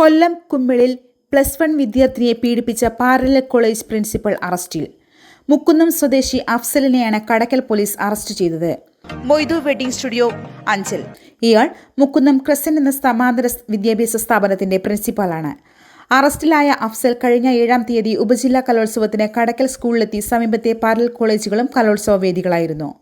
കൊല്ലം കുമ്മിളിൽ plus one വിദ്യാർത്ഥിനിയെ പീഡിപ്പിച്ച parallel college principal അറസ്റ്റിൽ. മുക്കുന്നം സ്വദേശി അഫ്സലിനെയാണ് കടക്കൽ പോലീസ് അറസ്റ്റ് ചെയ്തത്. Moidu wedding studio Anchal. ഇയാൾ മുക്കുന്നം ക്രസൻ എന്ന സമാന്തര വിദ്യാഭ്യാസ സ്ഥാപനത്തിന്റെ പ്രിൻസിപ്പാളാണ്. അറസ്റ്റിലായ അഫ്സൽ കഴിഞ്ഞ ഏഴാം തീയതി ഉപജില്ലാ കലോത്സവത്തിന് കടക്കൽ സ്കൂളിലെത്തി സമീപത്തെ പാരൽ കോളേജുകളും കലോത്സവ വേദികളായിരുന്നു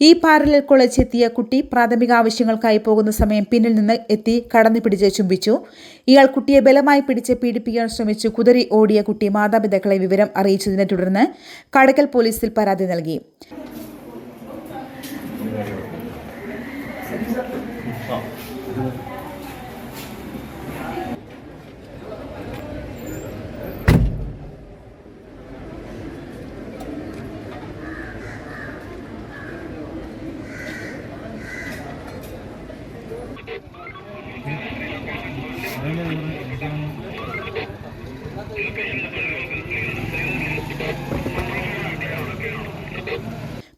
ഈ പാരലൽ കോളേജ് എത്തിയ കുട്ടി പ്രാഥമിക ആവശ്യങ്ങൾക്കായി പോകുന്ന സമയം പിന്നിൽ നിന്ന് എത്തി കടന്നു പിടിച്ച് ചുംബിച്ചു. ഇയാൾ കുട്ടിയെ ബലമായി പിടിച്ച് പീഡിപ്പിക്കാൻ ശ്രമിച്ചു. കുതിരി ഓടിയ കുട്ടി മാതാപിതാക്കളെ വിവരം അറിയിച്ചതിനെ തുടർന്ന് കടക്കൽ പോലീസിൽ പരാതി നൽകി.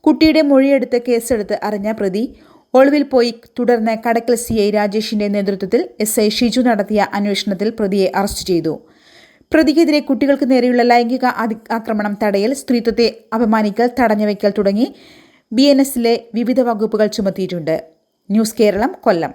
കുട്ടിയുടെ മൊഴിയെടുത്ത് കേസെടുത്ത് അറിഞ്ഞ പ്രതി ഒളിവിൽ പോയി തുടർന്ന് കടക്കൽ സി ഐ രാജേഷിന്റെ നേതൃത്വത്തിൽ എസ് ഐ ഷിജു നടത്തിയ അന്വേഷണത്തിൽ പ്രതിയെ അറസ്റ്റ് ചെയ്തു. പ്രതിക്കെതിരെ കുട്ടികൾക്ക് നേരെയുള്ള ലൈംഗിക ആക്രമണം തടയൽ സ്ത്രീത്വത്തെ അപമാനിക്കൽ തടഞ്ഞുവയ്ക്കൽ തുടങ്ങി ബി എൻ എസിലെ വിവിധ വകുപ്പുകൾ ചുമത്തിയിട്ടുണ്ട്. ന്യൂസ് കേരളം കൊല്ലം.